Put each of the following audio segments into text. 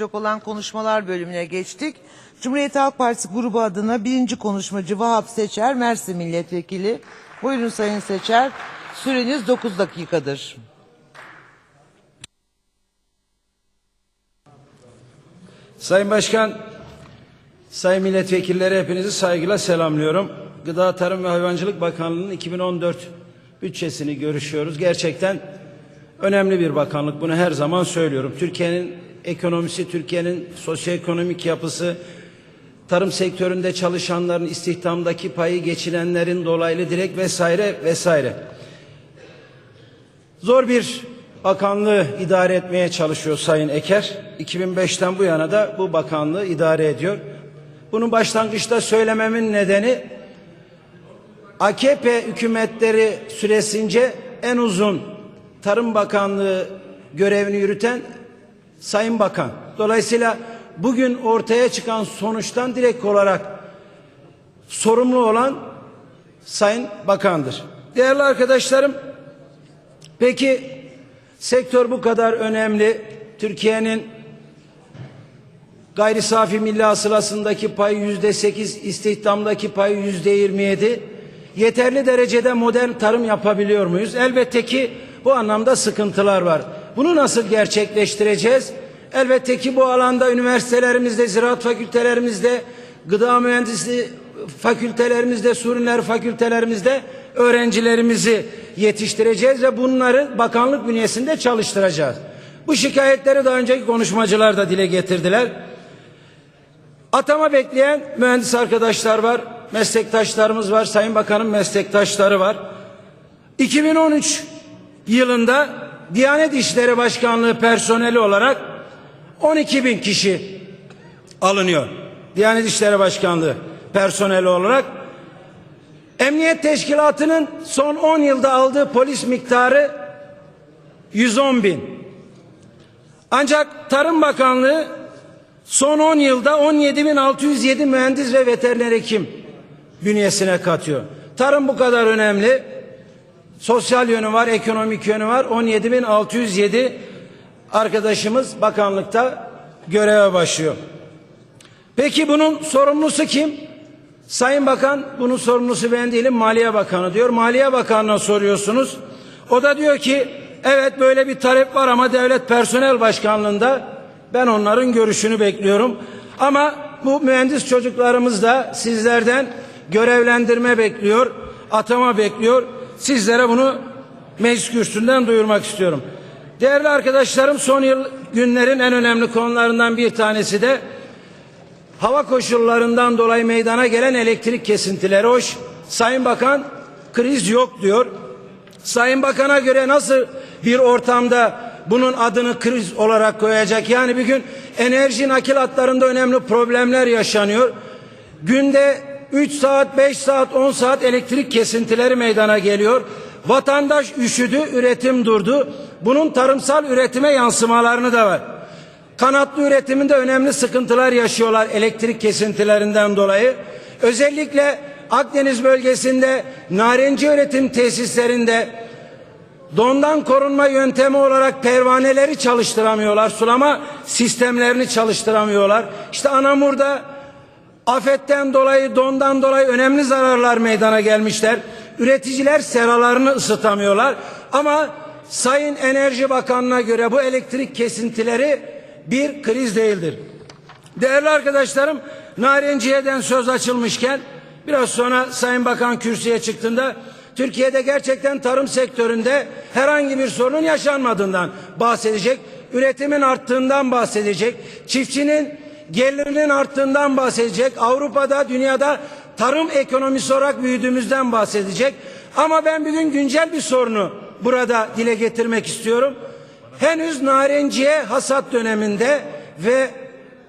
Yok olan konuşmalar bölümüne geçtik. Cumhuriyet Halk Partisi grubu adına birinci konuşmacı Vahap Seçer, Mersin Milletvekili. Buyurun Sayın Seçer, süreniz 9 dakikadır. Sayın Başkan, Sayın Milletvekilleri hepinizi saygıyla selamlıyorum. Gıda Tarım ve Hayvancılık Bakanlığı'nın 2014 bütçesini görüşüyoruz. Gerçekten önemli bir bakanlık. Bunu her zaman söylüyorum. Türkiye'nin ekonomisi, Türkiye'nin sosyoekonomik yapısı, tarım sektöründe çalışanların istihdamdaki payı geçinenlerin dolaylı direkt vesaire vesaire. Zor bir bakanlığı idare etmeye çalışıyor Sayın Eker. 2005'ten bu yana da bu bakanlığı idare ediyor. Bunu başlangıçta söylememin nedeni AKP hükümetleri süresince en uzun Tarım Bakanlığı görevini yürüten Sayın Bakan. Dolayısıyla bugün ortaya çıkan sonuçtan direkt olarak sorumlu olan Sayın Bakan'dır. Değerli arkadaşlarım, peki sektör bu kadar önemli. Türkiye'nin gayri safi milli hasılasındaki payı yüzde sekiz, istihdamdaki payı yüzde yirmi yedi. Yeterli derecede modern tarım yapabiliyor muyuz? Elbette ki bu anlamda sıkıntılar var. Bunu nasıl gerçekleştireceğiz? Elbette ki bu alanda üniversitelerimizde, ziraat fakültelerimizde, gıda mühendisliği fakültelerimizde, Suriner fakültelerimizde öğrencilerimizi yetiştireceğiz ve bunları bakanlık bünyesinde çalıştıracağız. Bu şikayetleri daha önceki konuşmacılar da dile getirdiler. Atama bekleyen mühendis arkadaşlar var, meslektaşlarımız var, Sayın Bakan'ın meslektaşları var. 2013 yılında Diyanet İşleri Başkanlığı personeli olarak 12 bin kişi alınıyor. Diyanet İşleri Başkanlığı personeli olarak. Emniyet Teşkilatı'nın son 10 yılda aldığı polis miktarı 110 bin. Ancak Tarım Bakanlığı son 10 yılda 17.607 mühendis ve veteriner hekim bünyesine katıyor. Tarım bu kadar önemli. Sosyal yönü var, ekonomik yönü var. 17.607 arkadaşımız bakanlıkta göreve başlıyor. Peki bunun sorumlusu kim? Sayın Bakan bunun sorumlusu ben değilim Maliye Bakanı diyor. Maliye Bakanı'na soruyorsunuz. O da diyor ki evet böyle bir talep var ama devlet personel başkanlığında ben onların görüşünü bekliyorum. Ama bu mühendis çocuklarımız da sizlerden görevlendirme bekliyor, atama bekliyor. Sizlere bunu meclis kürsüsünden duyurmak istiyorum. Değerli arkadaşlarım son yıl günlerin en önemli konularından bir tanesi de hava koşullarından dolayı meydana gelen elektrik kesintileri hoş. Sayın Bakan kriz yok diyor. Sayın Bakan'a göre nasıl bir ortamda bunun adını kriz olarak koyacak? Yani bir gün enerji nakil hatlarında önemli problemler yaşanıyor. Günde 3 saat, 5 saat, 10 saat elektrik kesintileri meydana geliyor. Vatandaş üşüdü, üretim durdu. Bunun tarımsal üretime yansımalarını da var. Kanatlı üretiminde önemli sıkıntılar yaşıyorlar elektrik kesintilerinden dolayı. Özellikle Akdeniz bölgesinde narenci üretim tesislerinde dondan korunma yöntemi olarak pervaneleri çalıştıramıyorlar. Sulama sistemlerini çalıştıramıyorlar. İşte Anamur'da afetten dolayı dondan dolayı önemli zararlar meydana gelmişler. Üreticiler seralarını ısıtamıyorlar. Ama Sayın Enerji Bakanı'na göre bu elektrik kesintileri bir kriz değildir. Değerli arkadaşlarım, Narenciye'den söz açılmışken biraz sonra Sayın Bakan kürsüye çıktığında Türkiye'de gerçekten tarım sektöründe herhangi bir sorun yaşanmadığından bahsedecek, üretimin arttığından bahsedecek, çiftçinin gelirinin arttığından bahsedecek, Avrupa'da, dünyada tarım ekonomisi olarak büyüdüğümüzden bahsedecek. Ama ben bugün güncel bir sorunu burada dile getirmek istiyorum henüz narenciye hasat döneminde ve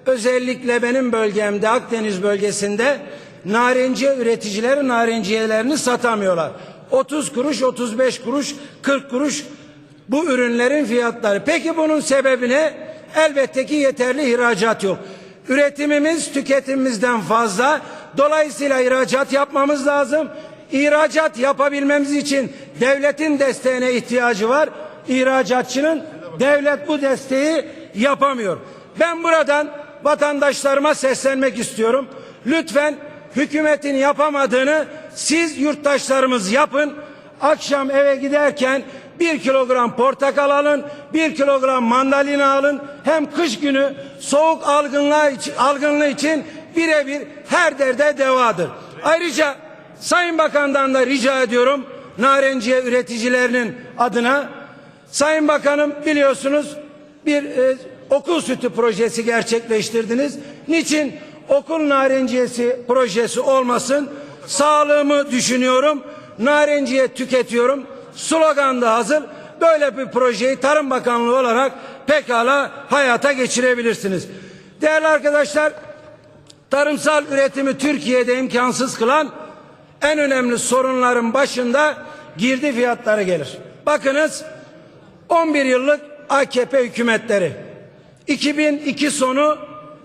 özellikle benim bölgemde Akdeniz bölgesinde narenciye üreticileri narenciyelerini satamıyorlar. 30 kuruş, 35 kuruş, 40 kuruş bu ürünlerin fiyatları. Peki bunun sebebi ne? Elbette ki yeterli ihracat yok. Üretimimiz tüketimimizden fazla. Dolayısıyla ihracat yapmamız lazım. İhracat yapabilmemiz için devletin desteğine ihtiyacı var. İhracatçının devlet bu desteği yapamıyor. Ben buradan vatandaşlarıma seslenmek istiyorum. Lütfen hükümetin yapamadığını siz yurttaşlarımız yapın. Akşam eve giderken bir kilogram portakal alın, bir kilogram mandalina alın. Hem kış günü soğuk algınlığı için, algınlığı için birebir her derde devadır. Ayrıca Sayın Bakan'dan da rica ediyorum narenciye üreticilerinin adına. Sayın Bakanım biliyorsunuz bir e, okul sütü projesi gerçekleştirdiniz. Niçin okul narenciyesi projesi olmasın? Sağlığımı düşünüyorum. Narenciye tüketiyorum. Slogan da hazır. Böyle bir projeyi Tarım Bakanlığı olarak pekala hayata geçirebilirsiniz. Değerli arkadaşlar, tarımsal üretimi Türkiye'de imkansız kılan en önemli sorunların başında girdi fiyatları gelir. Bakınız 11 yıllık AKP hükümetleri 2002 sonu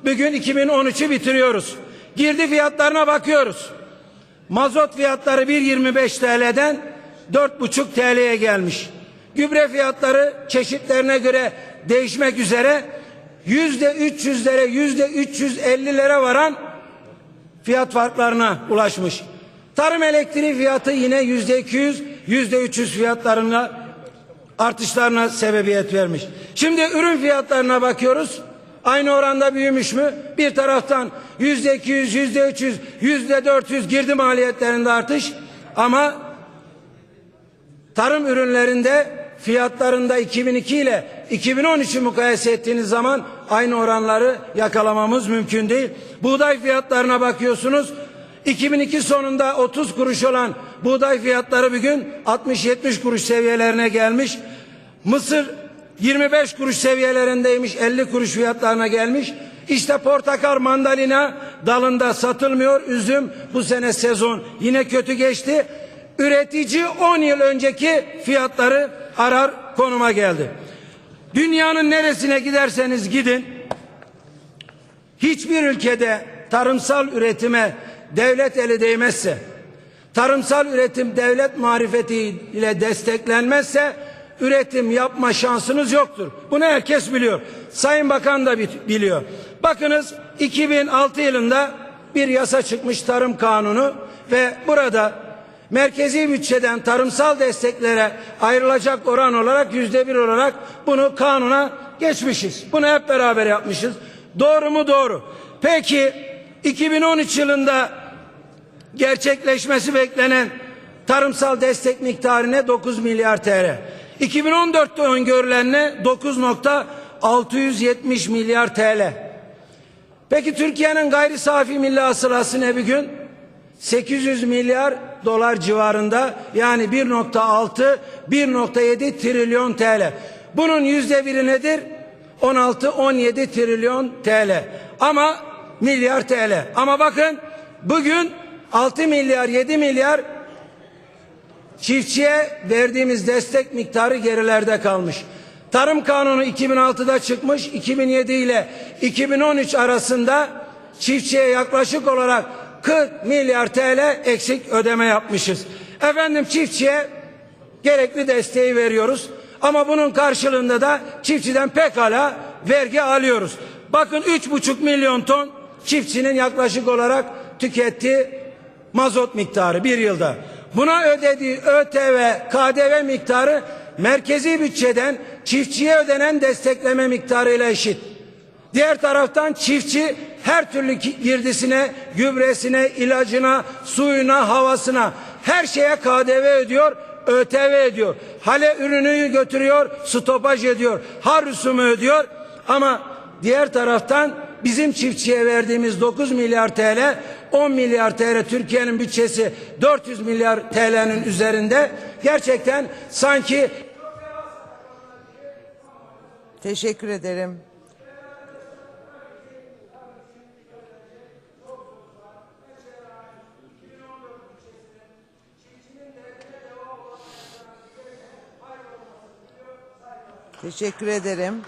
bugün 2013'ü bitiriyoruz. Girdi fiyatlarına bakıyoruz. Mazot fiyatları 1.25 TL'den 4.5 TL'ye gelmiş. Gübre fiyatları çeşitlerine göre değişmek üzere yüzde 300'lere yüzde 350'lere varan fiyat farklarına ulaşmış. Tarım elektriği fiyatı yine yüzde 200, yüzde 300 fiyatlarına artışlarına sebebiyet vermiş. Şimdi ürün fiyatlarına bakıyoruz. Aynı oranda büyümüş mü? Bir taraftan yüzde 200, yüzde 300, yüzde 400 girdi maliyetlerinde artış. Ama tarım ürünlerinde fiyatlarında 2002 ile 2013'ü mukayese ettiğiniz zaman aynı oranları yakalamamız mümkün değil. Buğday fiyatlarına bakıyorsunuz. 2002 sonunda 30 kuruş olan buğday fiyatları bugün 60-70 kuruş seviyelerine gelmiş. Mısır 25 kuruş seviyelerindeymiş 50 kuruş fiyatlarına gelmiş. İşte portakal mandalina dalında satılmıyor. Üzüm bu sene sezon yine kötü geçti. Üretici 10 yıl önceki fiyatları arar konuma geldi. Dünyanın neresine giderseniz gidin hiçbir ülkede tarımsal üretime devlet eli değmezse, tarımsal üretim devlet marifetiyle desteklenmezse üretim yapma şansınız yoktur. Bunu herkes biliyor. Sayın Bakan da bi- biliyor. Bakınız 2006 yılında bir yasa çıkmış tarım kanunu ve burada merkezi bütçeden tarımsal desteklere ayrılacak oran olarak yüzde bir olarak bunu kanuna geçmişiz. Bunu hep beraber yapmışız. Doğru mu? Doğru. Peki 2013 yılında gerçekleşmesi beklenen tarımsal destek miktarı ne? 9 milyar TL. 2014'te öngörülen ne? 9.670 milyar TL. Peki Türkiye'nin gayri safi milli hasılası ne bir gün? 800 milyar dolar civarında yani 1.6 1.7 trilyon TL. Bunun yüzde biri nedir? 16-17 trilyon TL. Ama milyar TL. Ama bakın bugün 6 milyar 7 milyar çiftçiye verdiğimiz destek miktarı gerilerde kalmış. Tarım Kanunu 2006'da çıkmış. 2007 ile 2013 arasında çiftçiye yaklaşık olarak 40 milyar TL eksik ödeme yapmışız. Efendim çiftçiye gerekli desteği veriyoruz. Ama bunun karşılığında da çiftçiden pekala vergi alıyoruz. Bakın 3,5 milyon ton çiftçinin yaklaşık olarak tükettiği mazot miktarı bir yılda. Buna ödediği ÖTV, KDV miktarı merkezi bütçeden çiftçiye ödenen destekleme miktarıyla eşit. Diğer taraftan çiftçi her türlü girdisine, gübresine, ilacına, suyuna, havasına her şeye KDV ödüyor, ÖTV ödüyor. Hale ürünü götürüyor, stopaj ediyor, har rüsumu ödüyor. Ama diğer taraftan bizim çiftçiye verdiğimiz 9 milyar TL, 10 milyar TL Türkiye'nin bütçesi 400 milyar TL'nin üzerinde. Gerçekten sanki Teşekkür ederim. Teşekkür ederim.